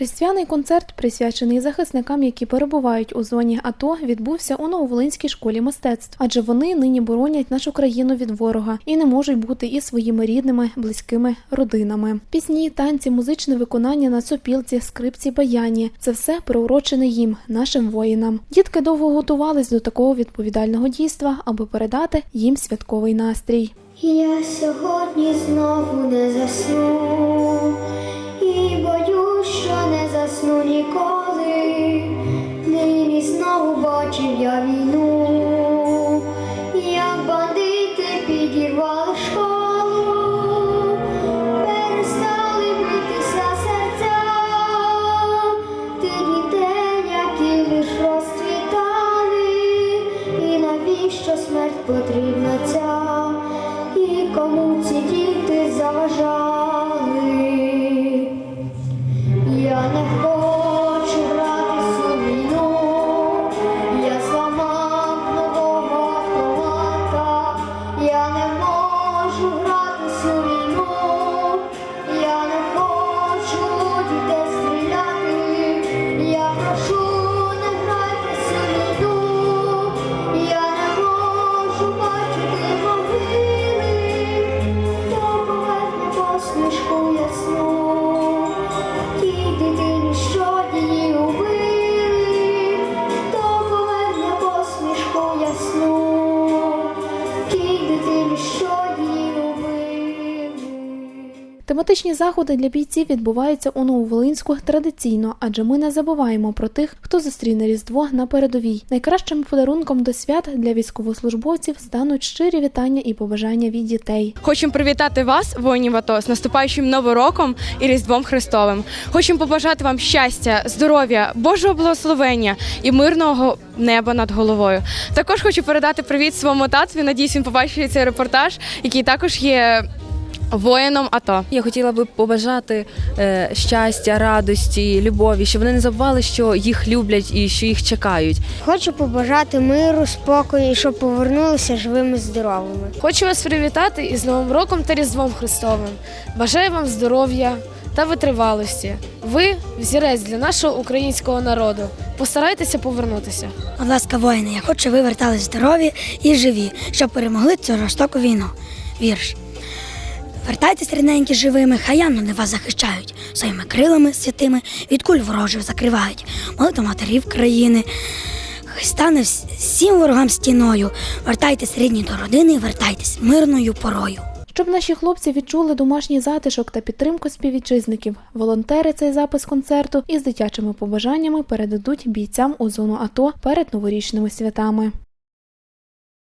Різдвяний концерт, присвячений захисникам, які перебувають у зоні АТО, відбувся у Нововолинській школі мистецтв, адже вони нині боронять нашу країну від ворога і не можуть бути із своїми рідними, близькими родинами. Пісні, танці, музичне виконання на сопілці, скрипці, баяні це все приурочене їм, нашим воїнам. Дітки довго готувались до такого відповідального дійства, аби передати їм святковий настрій. Я сьогодні знову не засну бачив я війну, як бандити підірвали школу, перестали битися серця, ти дітей, які лиш розцвітали, і навіщо смерть потрібна ця, і кому ці діти заважали. Можу гратися в я не хочу дітей стріляти, я прошу не грайтеся в я не можу бачити могили, хто поверне посмішку ясну. Тій дитині, що її Тематичні заходи для бійців відбуваються у Нововолинську традиційно, адже ми не забуваємо про тих, хто зустріне Різдво на передовій. Найкращим подарунком до свят для військовослужбовців стануть щирі вітання і побажання від дітей. Хочемо привітати вас, воїнів АТО, з наступаючим новим роком і Різдвом Христовим. Хочемо побажати вам щастя, здоров'я, Божого благословення і мирного неба над головою. Також хочу передати привіт своєму татові. Надіюсь, він побачить цей репортаж, який також є воїном АТО. Я хотіла би побажати е, щастя, радості, любові, щоб вони не забували, що їх люблять і що їх чекають. Хочу побажати миру, спокою, і щоб повернулися живими здоровими. Хочу вас привітати із Новим роком та Різдвом Христовим. Бажаю вам здоров'я та витривалості. Ви взірець для нашого українського народу. Постарайтеся повернутися. Будь ласка, воїни, я хочу, щоб ви вертались здорові і живі, щоб перемогли цю жорстоку війну. Вірш. Вертайтесь рідненькі живими, хай янголи вас захищають, своїми крилами святими від куль ворожих закривають. Молитва матерів країни. Хай стане всім ворогам стіною. Вертайтесь рідні до родини, вертайтесь мирною порою. Щоб наші хлопці відчули домашній затишок та підтримку співвітчизників, волонтери цей запис концерту із дитячими побажаннями передадуть бійцям у зону АТО перед новорічними святами.